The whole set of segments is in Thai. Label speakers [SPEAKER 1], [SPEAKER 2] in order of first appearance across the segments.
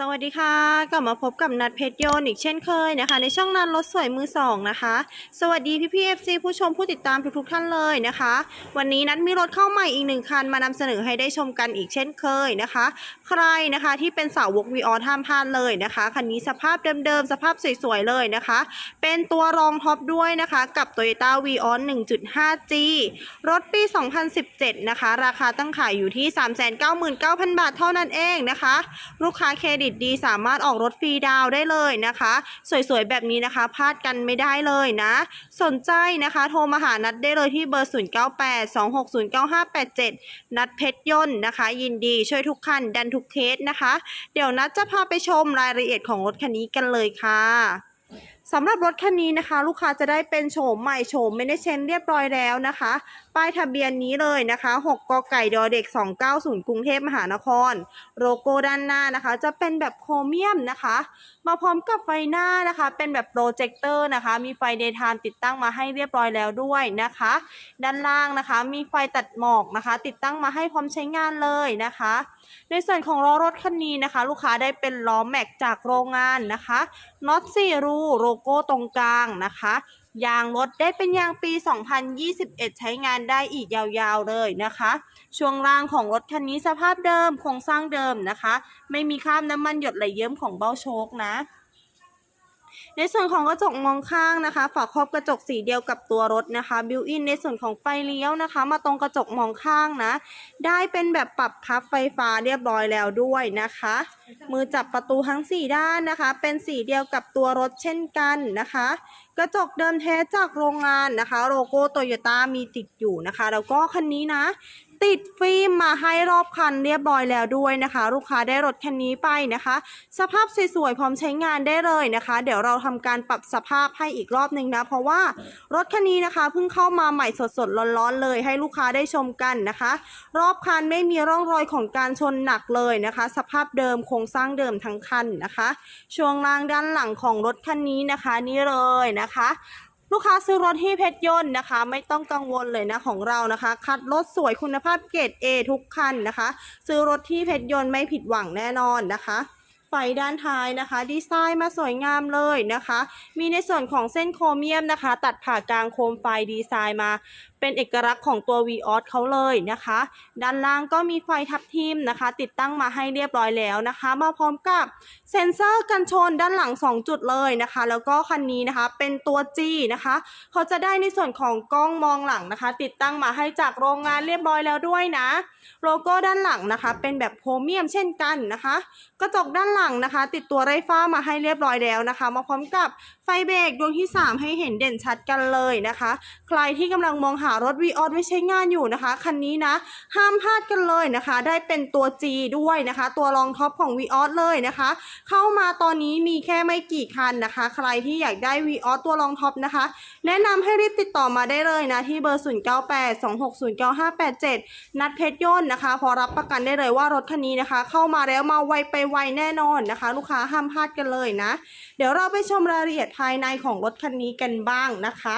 [SPEAKER 1] สวัสดีค่ะ กลับมาพบกับนัดเพชรโยนอีกเช่นเคยนะคะ ในช่องนัดรถสวยมือสองนะคะ สวัสดีพี่พี่เอฟซีผู้ชมผู้ติดตามทุกๆท่านเลยนะคะ วันนี้นัดมีรถเข้าใหม่อีกหนึ่งคันมานำเสนอให้ได้ชมกันอีกเช่นเคยนะคะ ใครนะคะที่เป็นสาววกวีออห้ามพลาดเลยนะคะคันนี้สภาพเดิมๆ สภาพสวยๆเลยนะคะ เป็นตัวรองท็อปด้วยนะคะกับ Toyota v ีออน 1.5G รถปี 2017 นะคะ ราคาตั้งขายอยู่ที่ 399,000 บาทเท่านั้นเองนะคะ ลูกค้าเครดิตดีสามารถออกรถฟรีดาวได้เลยนะคะ สวยๆ แบบนี้นะคะพลาดกันไม่ได้เลยนะ สนใจนะคะ โทรมาหานัดได้เลยที่เบอร์ 0982609587 นัดเพชรยนต์นะคะ ยินดีช่วยทุกคันดันทุกเคสนะคะ เดี๋ยวนัดจะพาไปชมรายละเอียดของรถคันนี้กันเลยค่ะ สำหรับรถคันนี้นะคะ ลูกค้าจะได้เป็นโฉมใหม่โฉมไม่ได้เชนเรียบร้อยแล้วนะคะ ป้ายทะเบียนนี้เลยนะคะ6กไก่ดอเด็ก 290 กรุงเทพมหานคร โลโก้ด้านหน้านะคะ จะเป็นแบบโครเมียมนะคะ มาพร้อมกับไฟหน้านะคะ เป็นแบบโปรเจคเตอร์นะคะ มีไฟเดย์ไทม์ติดตั้งมาให้เรียบร้อยแล้วด้วยนะคะ ด้านล่างนะคะ มีไฟตัดหมอกนะคะ ติดตั้งมาให้พร้อมใช้งานเลยนะคะ ในส่วนของล้อรถคันนี้นะคะ ลูกค้าได้เป็นล้อแม็กจากโรงงานนะคะน็อตสี่รูโลโก้ตรงกลางนะคะ ยางรถได้เป็นยางปี 2021 ใช้งานได้อีกยาวๆเลยนะคะ ช่วงล่างของรถคันนี้สภาพเดิมโครงสร้างเดิมนะคะ ไม่มีคราบน้ำมันหยดไหลเยิ้มของเบ้าโชคนะ ในส่วนของกระจกมองข้างนะคะ ฝาครอบกระจกสีเดียวกับตัวรถนะคะบิวอินในส่วนของไฟเลี้ยวนะคะ มาตรงกระจกมองข้างนะ ได้เป็นแบบปรับพับไฟฟ้าเรียบร้อยแล้วด้วยนะคะ มือจับประตูทั้ง 4 ด้านนะคะ เป็นสีเดียวกับตัวรถเช่นกันนะคะ กระจกเดิมแท้จากโรงงานนะคะ โลโก้โตโยต้ามีติดอยู่นะคะ แล้วก็คันนี้นะ ติดฟิล์มมาให้รอบคันเรียบร้อยแล้วด้วยนะคะ ลูกค้าได้รถคันนี้ไปนะคะ สภาพสวยๆพร้อมใช้งานได้เลยนะคะ เดี๋ยวเราทำการปรับสภาพให้อีกรอบหนึ่งนะ เพราะว่ารถคันนี้นะคะเพิ่งเข้ามาใหม่สดๆร้อนๆเลย ให้ลูกค้าได้ชมกันนะคะ รอบคันไม่มีร่องรอยของการชนหนักเลยนะคะ สภาพเดิมโครงสร้างเดิมทั้งคันนะคะ ช่วงล่างด้านหลังของรถคันนี้นะคะ นี่เลยนะคะ ลูกค้าซื้อรถที่เพชรยนต์นะคะ ไม่ต้องกังวลเลยนะของเรานะคะ คัดรถสวยคุณภาพเกรด A ทุกคันนะคะ ซื้อรถที่เพชรยนต์ไม่ผิดหวังแน่นอนนะคะไฟด้านท้ายนะคะ ดีไซน์มาสวยงามเลยนะคะ มีในส่วนของเส้นโครเมียมนะคะ ตัดผ่ากลางโคมไฟดีไซน์มาเป็นเอกลักษณ์ของตัว v ีออสเขาเลยนะคะ ด้านล่างก็มีไฟทับทิมนะคะ ติดตั้งมาให้เรียบร้อยแล้วนะคะ มาพร้อมกับเซ็นเซอร์กันชนด้านหลัง 2 จุดเลยนะคะ แล้วก็คันนี้นะคะเป็นตัว G นะคะ เขาจะได้ในส่วนของกล้องมองหลังนะคะ ติดตั้งมาให้จากโรงงานเรียบร้อยแล้วด้วยนะ โลโก้ด้านหลังนะคะ เป็นแบบโครเมียมเช่นกันนะคะ กระจกด้านหลังนะคะ ติดตัวไรฟ้ามาให้เรียบร้อยแล้วนะคะ มาพร้อมกับ ไฟเบรกดวงที่ 3 ให้เห็นเด่นชัดกันเลยนะคะ ใครที่กำลังมองหารถวีออสไว้ใช้งานอยู่นะคะ คันนี้นะ ห้ามพลาดกันเลยนะคะ ได้เป็นตัว G ด้วยนะคะ ตัวรองท็อปของ v ีออสเลยนะคะ เข้ามาตอนนี้มีแค่ไม่กี่คันนะคะ ใครที่อยากได้ v ีออสตัวรองท็อปนะคะ แนะนำให้รีบติดต่อมาได้เลยนะที่เบอร์ 0982609587 นัดเพชรย่นต์นะคะ พอรับประกันได้เลยว่ารถคันนี้นะคะ เข้ามาแล้วมาไวไปไวแน่นอนนะคะ ลูกค้าห้ามพลาดกันเลยนะ เดี๋ยวเราไปชมรายละเอียดภายในของรถคันนี้กันบ้างนะคะ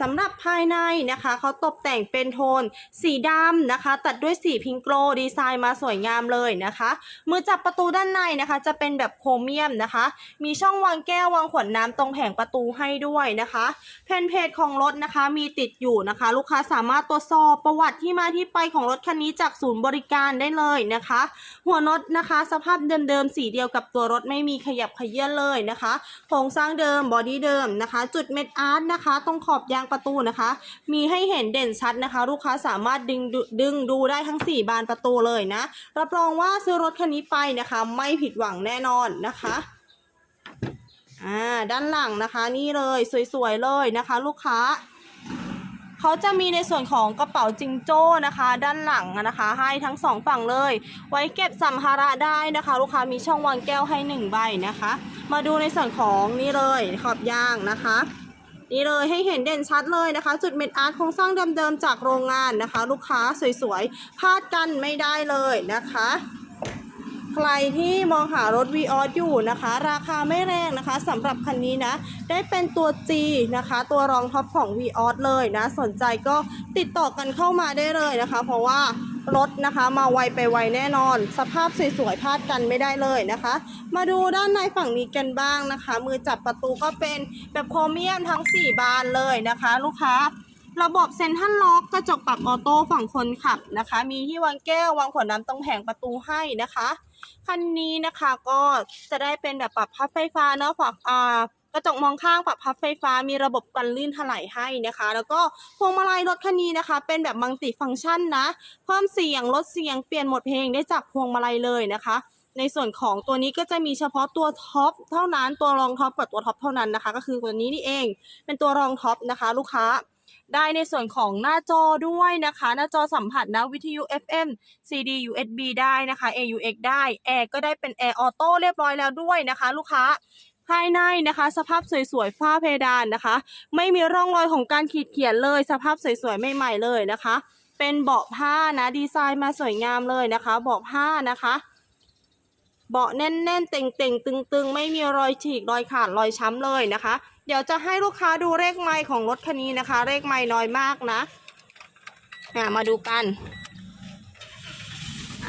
[SPEAKER 1] สำหรับภายในนะคะเขาตกแต่งเป็นโทนสีดำนะคะ ตัดด้วยสีพิงโกลดีไซน์มาสวยงามเลยนะคะ มือจับประตูด้านในนะคะ จะเป็นแบบโครเมียมนะคะ มีช่องวางแก้ววางขวดน้ำตรงแผงประตูให้ด้วยนะคะแผ่นเพจของรถนะคะมีติดอยู่นะคะ ลูกค้าสามารถตรวจสอบประวัติที่มาที่ไปของรถคันนี้จากศูนย์บริการได้เลยนะคะ หัวน็อตนะคะ สภาพเดิมๆสีเดียวกับตัวรถไม่มีขยับขยื่นเลยนะคะโครงสร้างเดิมบอดี้เดิมนะคะ จุดเม็ดอาร์ตนะคะ ตรงขอบยางประตูนะคะ มีให้เห็นเด่นชัดนะคะ ลูกค้าสามารถดึงดูดึงดูได้ทั้ง 4 บานประตูเลยนะ รับรองว่าซื้อรถคันนี้ไปนะคะ ไม่ผิดหวังแน่นอนนะคะอ่าด้านหลังนะคะนี่เลยสวยๆเลยนะคะ ลูกค้าเขาจะมีในส่วนของกระเป๋าจิงโจ้นะคะ ด้านหลังนะคะ ให้ทั้งสองฝั่งเลย ไว้เก็บสัมภาระได้นะคะ ลูกค้ามีช่องวางแก้วให้หนึ่งใบนะคะ มาดูในส่วนของนี่เลยขอบยางนะคะ นี่เลยให้เห็นเด่นชัดเลยนะคะ จุดเม็ดอาร์ตโครงสร้างเดิมๆจากโรงงานนะคะ ลูกค้าสวยๆพลาดกันไม่ได้เลยนะคะใครที่มองหารถ v ีอออยู่นะคะ ราคาไม่แรงนะคะสำหรับคันนี้นะ ได้เป็นตัว G นะคะ ตัวรองท็อปของ v ีออเลยนะ สนใจก็ติดต่อกันเข้ามาได้เลยนะคะ เพราะว่า รถนะคะ มาไวไปไวแน่นอน สภาพสวยๆพลาดกันไม่ได้เลยนะคะ มาดูด้านในฝั่งนี้กันบ้างนะคะ มือจับประตูก็เป็นแบบโครเมียมทั้ง 4 บานเลยนะคะ ลูกค้าระบบเซ็นทรัลล็อกกระจกปรับออโต้ฝั่งคนขับนะคะ มีที่วางแก้ววางขวดน้ำตรงแผงประตูให้นะคะ คันนี้นะคะก็จะได้เป็นแบบปรับพับไฟฟ้าเนาะฝักอ่า กระจกมองข้างปรับพับไฟฟ้ามีระบบกันลื่นถลายให้นะคะ แล้วก็พวงมาลัยรถคันนี้นะคะ เป็นแบบมัลติฟังก์ชันนะ เพิ่มเสียงลดเสียงเปลี่ยนหมดเพลงได้จากพวงมาลัยเลยนะคะในส่วนของตัวนี้ก็จะมีเฉพาะตัวท็อปเท่านั้นตัวรองท็อปกับตัวท็อปเท่านั้นนะคะ ก็คือตัวนี้นี่เอง เป็นตัวรองท็อปนะคะ ลูกค้า ได้ในส่วนของหน้าจอด้วยนะคะ หน้าจอสัมผัสนะวิทยุ FM CD USB ได้นะคะ AUX ได้แอร์ก็ได้เป็นแอร์ออโต้เรียบร้อยแล้วด้วยนะคะ ลูกค้า ภายในนะคะ สภาพสวยๆฝ้าเพดานนะคะ ไม่มีร่องรอยของการขีดเขียนเลย สภาพสวยๆใหม่ๆเลยนะคะ เป็นเบาะผ้านะดีไซน์มาสวยงามเลยนะคะ เบาะผ้านะคะเบาะแน่นๆเต่งๆ ตึงๆ ไม่มีรอยฉีกรอยขาดรอยช้ำเลยนะคะ เดี๋ยวจะให้ลูกค้าดูเลขไมล์ของรถคันนี้นะคะเลขไมล์น้อยมากนะมาดูกัน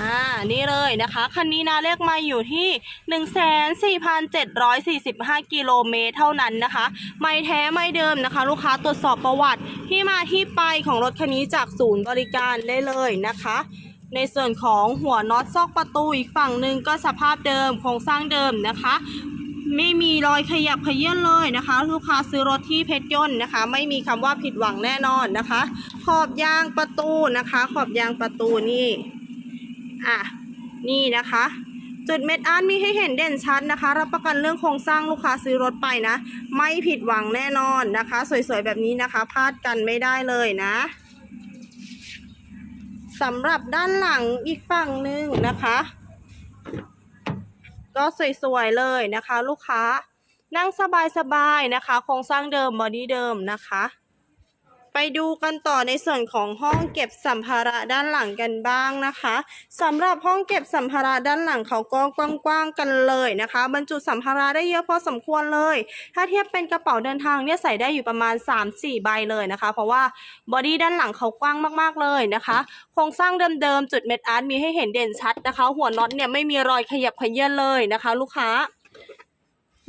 [SPEAKER 1] อ่า นี่เลยนะคะ คันนี้นะเลขไมล์อยู่ที่ 14,745 กิโลเมตรเท่านั้นนะคะ ไม่แท้ไม่เดิมนะคะ ลูกค้าตรวจสอบประวัติที่มาที่ไปของรถคันนี้จากศูนย์บริการได้เลยนะคะ ในส่วนของหัวน็อตซอกประตูอีกฝั่งหนึ่งก็สภาพเดิมโครงสร้างเดิมนะคะไม่มีรอยขยับขยื่นเลยนะคะ ลูกค้าซื้อรถที่เพชรยนต์นะคะ ไม่มีคำว่าผิดหวังแน่นอนนะคะ ขอบยางประตูนะคะ ขอบยางประตูนี่ อะนี่นะคะ จุดเม็ดอาร์ตมีให้เห็นเด่นชัดนะคะ รับประกันเรื่องโครงสร้างลูกค้าซื้อรถไปนะ ไม่ผิดหวังแน่นอนนะคะ สวยๆแบบนี้นะคะพลาดกันไม่ได้เลยนะสำหรับด้านหลังอีกฝั่งหนึ่งนะคะ ก็สวยๆเลยนะคะ ลูกค้านั่งสบายๆนะคะ โครงสร้างเดิมบอดี้เดิมนะคะ ไปดูกันต่อในส่วนของห้องเก็บสัมภาระด้านหลังกันบ้างนะคะสำหรับห้องเก็บสัมภาระด้านหลังเขาก็กว้างๆกันเลยนะคะ บรรจุสัมภาระได้เยอะพอสมควรเลย ถ้าเทียบเป็นกระเป๋าเดินทางเนี่ยใส่ได้อยู่ประมาณ 3-4 ใบเลยนะคะ เพราะว่าบอดี้ด้านหลังเขากว้างมากๆเลยนะคะ โครงสร้างเดิมๆจุดเม็ดอาร์ตมีให้เห็นเด่นชัดนะคะ หัวน็อตเนี่ยไม่มีรอยขยับขยื้อนเลยนะคะ ลูกค้า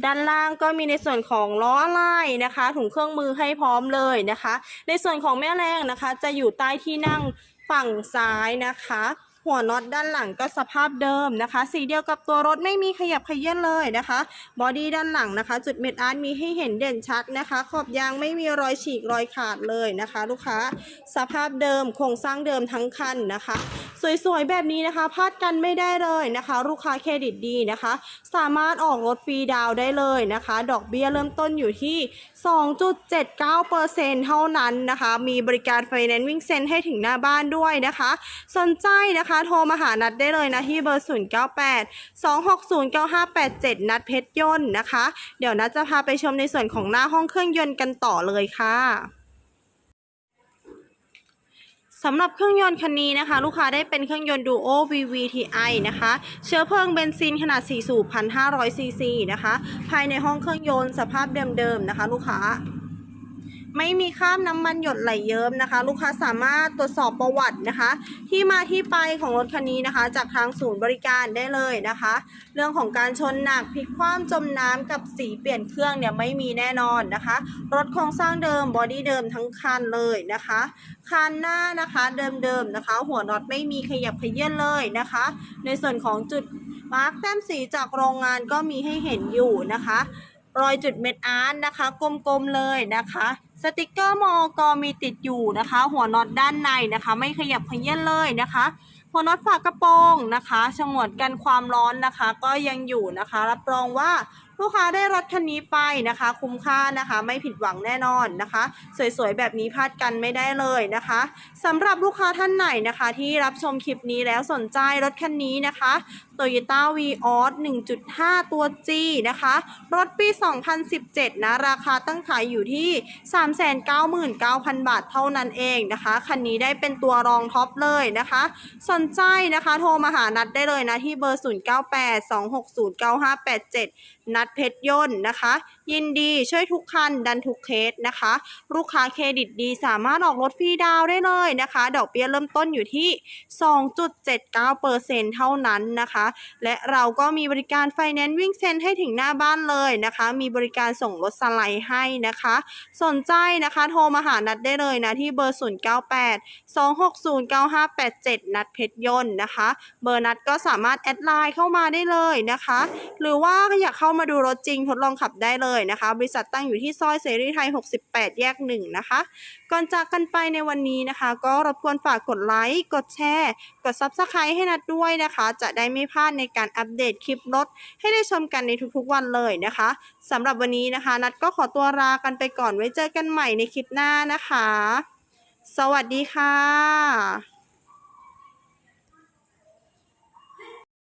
[SPEAKER 1] ด้านล่างก็มีในส่วนของล้อไล่นะคะ ถุงเครื่องมือให้พร้อมเลยนะคะ ในส่วนของแม่แรงนะคะ จะอยู่ใต้ที่นั่งฝั่งซ้ายนะคะ หัวน็อตด้านหลังก็สภาพเดิมนะคะ สีเดียวกับตัวรถไม่มีขยับขยื่นเลยนะคะบอดี้ด้านหลังนะคะ จุดเม็ดอาร์ตมีให้เห็นเด่นชัดนะคะ ขอบยางไม่มีรอยฉีกรอยขาดเลยนะคะ ลูกค้าสภาพเดิมโครงสร้างเดิมทั้งคันนะคะ สวยๆแบบนี้นะคะพลาดกันไม่ได้เลยนะคะ ลูกค้าเครดิตดีนะคะ สามารถออกรถฟรีดาวได้เลยนะคะ ดอกเบี้ยเริ่มต้นอยู่ที่ 2.79%เท่านั้นนะคะ มีบริการไฟแนนซ์วิ่งเซ็นให้ถึงหน้าบ้านด้วยนะคะ สนใจนะคะโทรมาหานัดได้เลยนะที่เบอร์ 098 260 9587 นัดเพชรยนต์นะคะ เดี๋ยวนัดจะพาไปชมในส่วนของหน้าห้องเครื่องยนต์กันต่อเลยค่ะสำหรับเครื่องยนต์คันนี้นะคะ ลูกค้าได้เป็นเครื่องยนต์ Duo VVTi นะคะ เชื้อเพลิงเบนซินขนาด4สูบ1,500ซีซีนะคะ ภายในห้องเครื่องยนต์สภาพเดิมๆนะคะ ลูกค้า ไม่มีคราบน้ำมันหยดไหลเยิ้มนะคะ ลูกค้าสามารถตรวจสอบประวัตินะคะ ที่มาที่ไปของรถคันนี้นะคะ จากทางศูนย์บริการได้เลยนะคะ เรื่องของการชนหนักพลิกคว่ำจมน้ำกับสีเปลี่ยนเครื่องเนี่ยไม่มีแน่นอนนะคะ รถโครงสร้างเดิมบอดี้เดิมทั้งคันเลยนะคะคันหน้านะคะเดิมๆนะคะ หัวน็อตไม่มีขยับขยื่นเลยนะคะ ในส่วนของจุดมาร์กแต้มสีจากโรงงานก็มีให้เห็นอยู่นะคะ รอยจุดเม็ดอาร์ตนะคะ กลมๆเลยนะคะสติกเกอร์มอกมีติดอยู่นะคะ หัวน็อตด้านในนะคะ ไม่ขยับขยื่นเลยนะคะ หัวน็อตฝากระโปรงนะคะฉงวดกันความร้อนนะคะ ก็ยังอยู่นะคะ รับรองว่า ลูกค้าได้รถคันนี้ไปนะคะ คุ้มค่านะคะ ไม่ผิดหวังแน่นอนนะคะ สวยๆแบบนี้พลาดกันไม่ได้เลยนะคะสำหรับลูกค้าท่านไหนนะคะ ที่รับชมคลิปนี้แล้วสนใจรถคันนี้นะคะ Toyota v ีออส1.5 ตัว G นะคะ รถปี 2017 นะ ราคาตั้งขายอยู่ที่ 399,000 บาทเท่านั้นเองนะคะ คันนี้ได้เป็นตัวรองท็อปเลยนะคะ สนใจนะคะ โทรมาหานัดได้เลยนะ ที่เบอร์ 0982609587 นัดเพชรยนต์นะคะ ยินดีช่วยทุกคันดันทุกเคสนะคะ ลูกค้าเครดิตดีสามารถออกรถฟรีดาวได้เลยนะคะ ดอกเบี้ยเริ่มต้นอยู่ที่ 2.79%เท่านั้นนะคะ และเราก็มีบริการไฟแนนซ์วิ่งเซ็นให้ถึงหน้าบ้านเลยนะคะ มีบริการส่งรถสไลด์ให้นะคะ สนใจนะคะโทรมาหานัดได้เลยนะที่เบอร์ 098 260 9587 นัดเพชรยนต์นะคะ เบอร์นัดก็สามารถแอดไลน์เข้ามาได้เลยนะคะ หรือว่าอยากเข้ามาดูรถจริงทดลองขับได้เลยนะคะ บริษัทตั้งอยู่ที่ซอยเสรีไทย 68 แยก 1 นะคะ ก่อนจากกันไปในวันนี้นะคะ ก็รบกวนฝากกดไลค์ กดแชร์ กด Subscribe ให้นัดด้วยนะคะ จะได้ไม่พลาดในการอัปเดตคลิปรถ ให้ได้ชมกันในทุกๆวันเลยนะคะสำหรับวันนี้นะคะ นัดก็ขอตัวลากันไปก่อนไว้เจอกันใหม่ในคลิปหน้านะคะ สวัสดีค่ะ